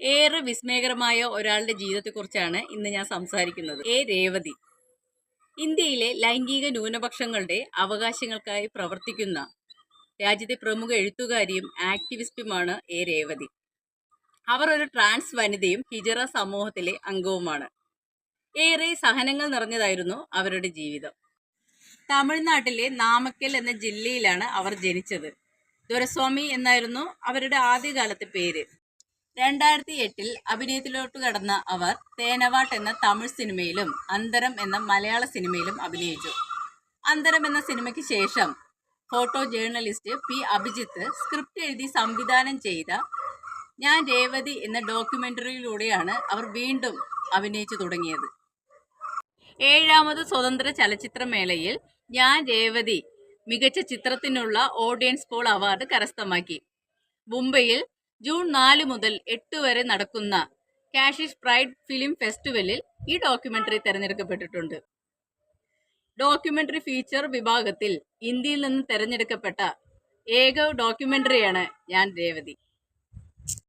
ഏറെ വിസ്മയകരമായ ഒരാളുടെ ജീവിതത്തെക്കുറിച്ചാണ് ഇന്ന് ഞാൻ സംസാരിക്കുന്നത്. എ. രേവതി. ഇന്ത്യയിലെ ലൈംഗിക ന്യൂനപക്ഷങ്ങളുടെ അവകാശങ്ങൾക്കായി പ്രവർത്തിക്കുന്ന രാജ്യത്തെ പ്രമുഖ എഴുത്തുകാരിയും ആക്ടിവിസ്റ്റുമാണ് എ. രേവതി. അവർ ഒരു ട്രാൻസ് വനിതയും ഹിജറ സമൂഹത്തിലെ അംഗവുമാണ്. ഏറെ സഹനങ്ങൾ നിറഞ്ഞതായിരുന്നു അവരുടെ ജീവിതം. തമിഴ്നാട്ടിലെ നാമക്കൽ എന്ന ജില്ലയിലാണ് അവർ ജനിച്ചത്. ദുരസ്വാമി എന്നായിരുന്നു അവരുടെ ആദ്യകാലത്തെ പേര്. രണ്ടായിരത്തി എട്ടിൽ അഭിനയത്തിലോട്ട് കടന്ന അവർ തേനവാട്ട് എന്ന തമിഴ് സിനിമയിലും അന്തരം എന്ന മലയാള സിനിമയിലും അഭിനയിച്ചു. അന്തരം എന്ന സിനിമയ്ക്ക് ശേഷം photo journalist P Abhijith script എഴുതി സംവിധാനം ചെയ്ത ഞാൻ രേവതി എന്ന ഡോക്യുമെന്ററിയിലൂടെയാണ് അവർ വീണ്ടും അഭിനയിച്ചു തുടങ്ങിയത്. ഏഴാമത് സ്വതന്ത്ര ചലച്ചിത്രമേളയിൽ ഞാൻ രേവതി മികച്ച ചിത്രത്തിനുള്ള ഓഡിയൻസ് പോൾ അവാർഡ് കരസ്ഥമാക്കി. മുംബൈയിൽ ജൂൺ നാല് മുതൽ എട്ട് വരെ നടക്കുന്ന കാഷിഷ് പ്രൈഡ് ഫിലിം ഫെസ്റ്റിവലിൽ ഈ ഡോക്യുമെന്ററി തിരഞ്ഞെടുക്കപ്പെട്ടിട്ടുണ്ട്. ഡോക്യുമെന്ററി ഫീച്ചർ വിഭാഗത്തിൽ ഇന്ത്യയിൽ നിന്ന് തിരഞ്ഞെടുക്കപ്പെട്ട ഏക ഡോക്യുമെന്ററിയാണ് ഞാൻ രേവതി.